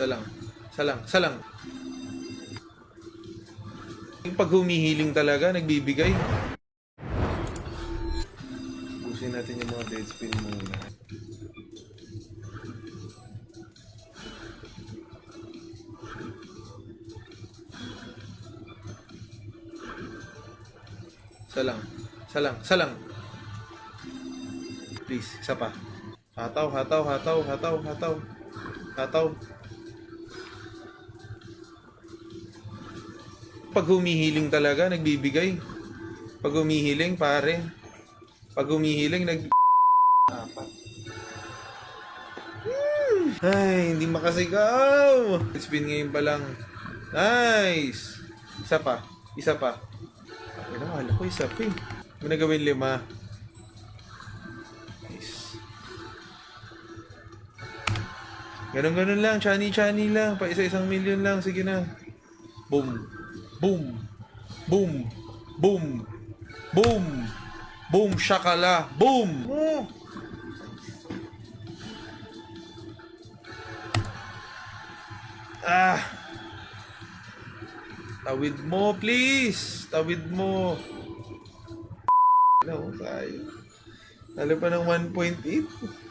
Isa lang. Isa lang. Isa lang. Yung pag humihiling talaga, nagbibigay. Pusin natin yung mga dead spin muna. Isa lang. Isa lang. Isa lang. Please, isa pa. Hataw, hataw, hataw, hataw, hataw. Hataw. Pag humihiling talaga, nagbibigay. Pag humihiling, pare. Pag humihiling, nag... Hmm. Ay, hindi makasigaw. Spin ngayon pa lang. Nice. Isa pa. Isa pa. Ano, alam ko isa pa eh. Ano na gawin lima? Nice. Ganon-ganon lang. Chani-chani lang. Pa isa-isang million lang. Sige na. Boom. Boom. Boom. Boom. Boom. Boom. Shakala. Boom. Ah. Tawid mo, please. Tawid mo. Ano, tayo. Talo pa ng 1.8.